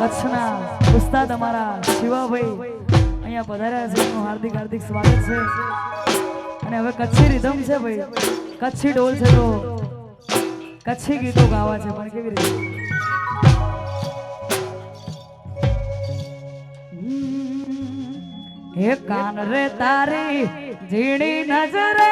કચ્છના ઉસ્તાદ અમારા શિવાભાઈ. અહીંયા પધાર્યા છે એમનું હાર્દિક હાર્દિક સ્વાગત છે. અને હવે કચ્છી રીધમ છે ભાઈ. કચ્છી ઢોલ છે તો કચ્છી ગીતો ગાવા છે, પણ કેવી રીતે? હે કાન રે તારી, ઝીણી નજરે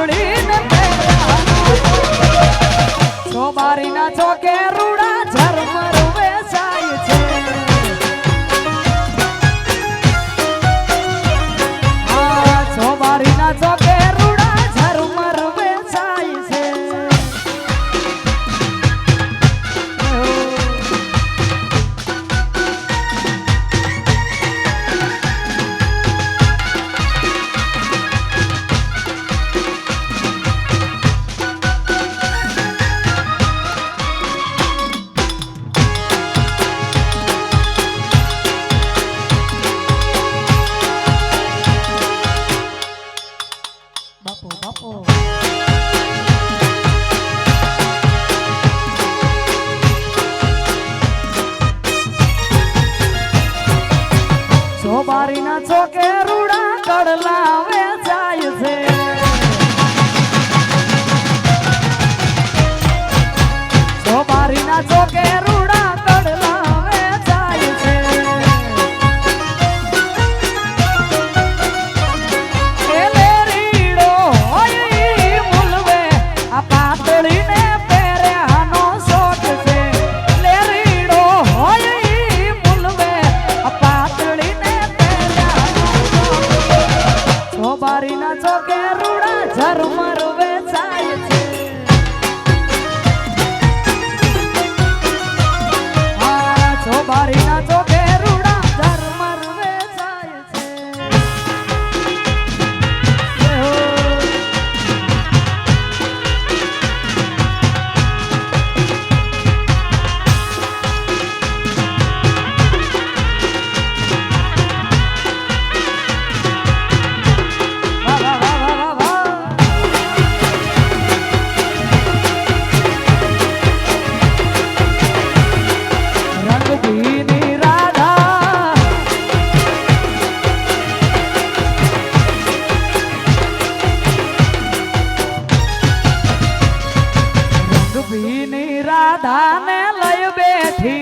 પાતળીને ના ચોબારીના ચોકે રૂડા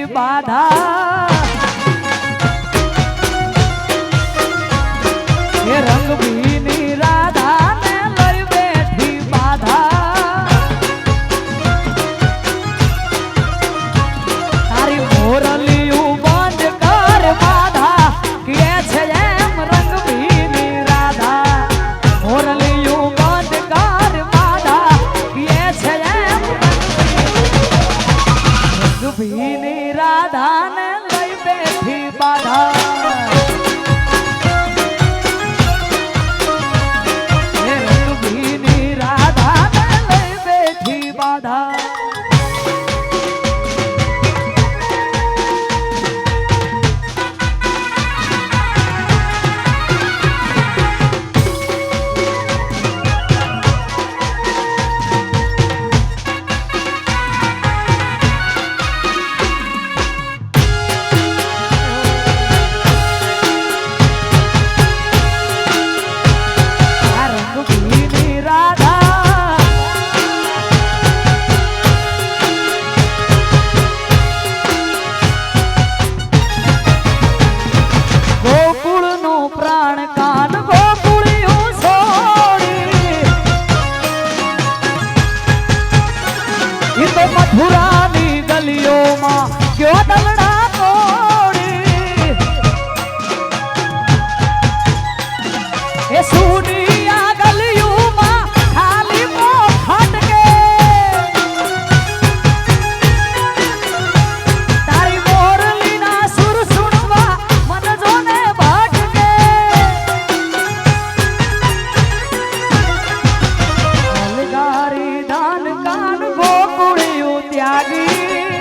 বাধা বাড়ি